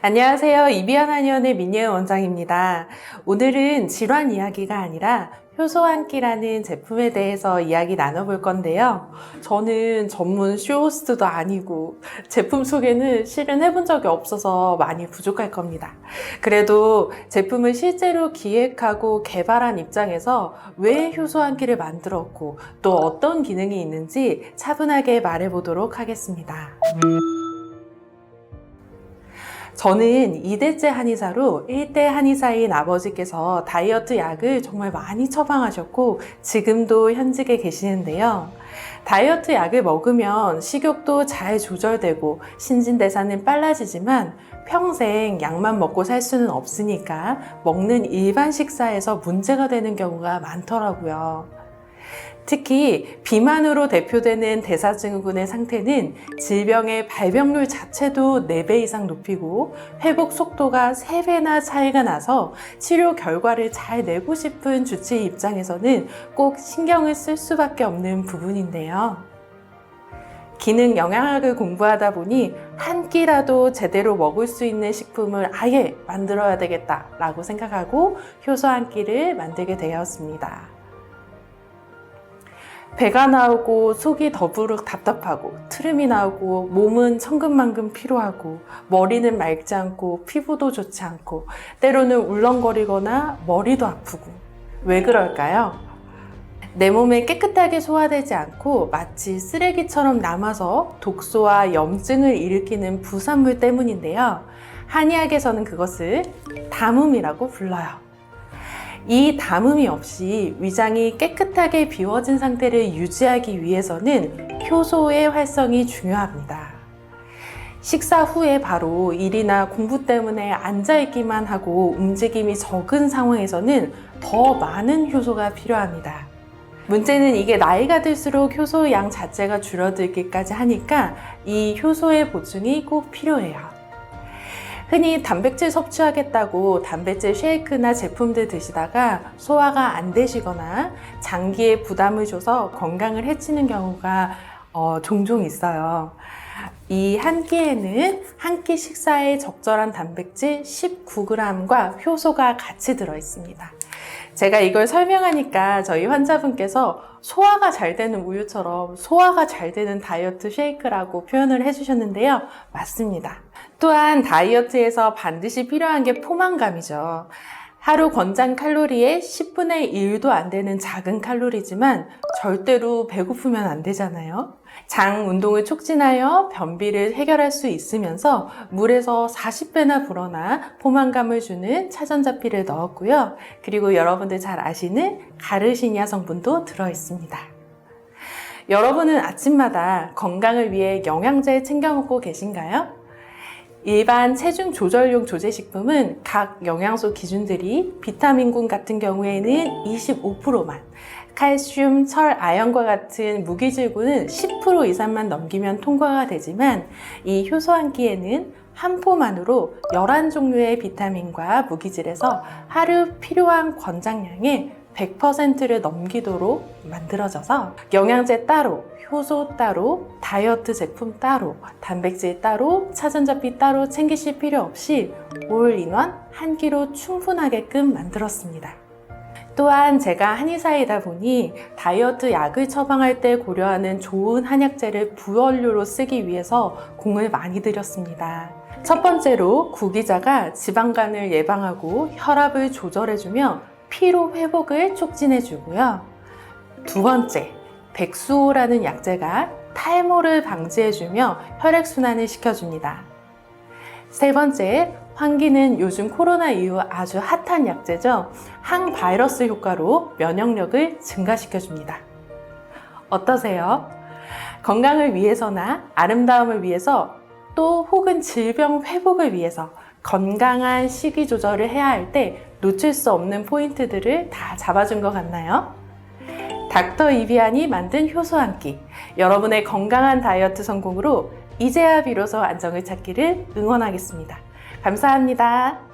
안녕하세요. 이비안 한의원의 민예은 원장입니다. 오늘은 질환 이야기가 아니라 효소 한 끼라는 제품에 대해서 이야기 나눠볼 건데요. 저는 전문 쇼호스트도 아니고 제품 소개는 실은 해본 적이 없어서 많이 부족할 겁니다. 그래도 제품을 실제로 기획하고 개발한 입장에서 왜 효소 한 끼를 만들었고 또 어떤 기능이 있는지 차분하게 말해보도록 하겠습니다. 저는 2대째 한의사로 1대 한의사인 아버지께서 다이어트 약을 정말 많이 처방하셨고 지금도 현직에 계시는데요. 다이어트 약을 먹으면 식욕도 잘 조절되고 신진대사는 빨라지지만 평생 약만 먹고 살 수는 없으니까 먹는 일반 식사에서 문제가 되는 경우가 많더라고요. 특히 비만으로 대표되는 대사증후군의 상태는 질병의 발병률 자체도 4배 이상 높이고 회복 속도가 3배나 차이가 나서 치료 결과를 잘 내고 싶은 주치의 입장에서는 꼭 신경을 쓸 수밖에 없는 부분인데요. 기능 영양학을 공부하다 보니 한 끼라도 제대로 먹을 수 있는 식품을 아예 만들어야 되겠다라고 생각하고 효소 한 끼를 만들게 되었습니다. 배가 나오고 속이 더부룩 답답하고 트름이 나오고 몸은 천근만근 피로하고 머리는 맑지 않고 피부도 좋지 않고 때로는 울렁거리거나 머리도 아프고 왜 그럴까요? 내 몸에 깨끗하게 소화되지 않고 마치 쓰레기처럼 남아서 독소와 염증을 일으키는 부산물 때문인데요. 한의학에서는 그것을 담음이라고 불러요. 이 담음이 없이 위장이 깨끗하게 비워진 상태를 유지하기 위해서는 효소의 활성이 중요합니다. 식사 후에 바로 일이나 공부 때문에 앉아있기만 하고 움직임이 적은 상황에서는 더 많은 효소가 필요합니다. 문제는 이게 나이가 들수록 효소 양 자체가 줄어들기까지 하니까 이 효소의 보충이 꼭 필요해요. 흔히 단백질 섭취하겠다고 단백질 쉐이크나 제품들 드시다가 소화가 안 되시거나 장기에 부담을 줘서 건강을 해치는 경우가 어, 종종 있어요. 이 한 끼에는 한 끼 식사에 적절한 단백질 19g과 효소가 같이 들어 있습니다. 제가 이걸 설명하니까 저희 환자분께서 소화가 잘 되는 우유처럼 소화가 잘 되는 다이어트 쉐이크라고 표현을 해주셨는데요. 맞습니다. 또한 다이어트에서 반드시 필요한 게 포만감이죠. 하루 권장 칼로리의 10분의 1도 안 되는 작은 칼로리지만 절대로 배고프면 안 되잖아요. 장 운동을 촉진하여 변비를 해결할 수 있으면서 물에서 40배나 불어나 포만감을 주는 차전자피를 넣었고요. 그리고 여러분들 잘 아시는 가르시니아 성분도 들어 있습니다. 여러분은 아침마다 건강을 위해 영양제 챙겨 먹고 계신가요? 일반 체중 조절용 조제식품은 각 영양소 기준들이 비타민군 같은 경우에는 25%만, 칼슘, 철, 아연과 같은 무기질군은 10% 이상만 넘기면 통과가 되지만 이 효소 한 끼에는 한 포만으로 11종류의 비타민과 무기질에서 하루 필요한 권장량의 100%를 넘기도록 만들어져서 영양제 따로, 효소 따로, 다이어트 제품 따로, 단백질 따로, 차전자피 따로 챙기실 필요 없이 올인원 한 끼로 충분하게끔 만들었습니다. 또한 제가 한의사이다 보니 다이어트 약을 처방할 때 고려하는 좋은 한약재를 부원료로 쓰기 위해서 공을 많이 들였습니다. 첫 번째로 구기자가 지방간을 예방하고 혈압을 조절해주며 피로 회복을 촉진해 주고요. 두 번째, 백수호라는 약재가 탈모를 방지해 주며 혈액순환을 시켜줍니다. 세 번째, 환기는 요즘 코로나 이후 아주 핫한 약재죠. 항바이러스 효과로 면역력을 증가시켜줍니다. 어떠세요? 건강을 위해서나 아름다움을 위해서 또 혹은 질병 회복을 위해서 건강한 식이 조절을 해야 할 때 놓칠 수 없는 포인트들을 다 잡아준 것 같나요? 닥터 이비안이 만든 효소 한 끼. 여러분의 건강한 다이어트 성공으로 이제야 비로소 안정을 찾기를 응원하겠습니다. 감사합니다.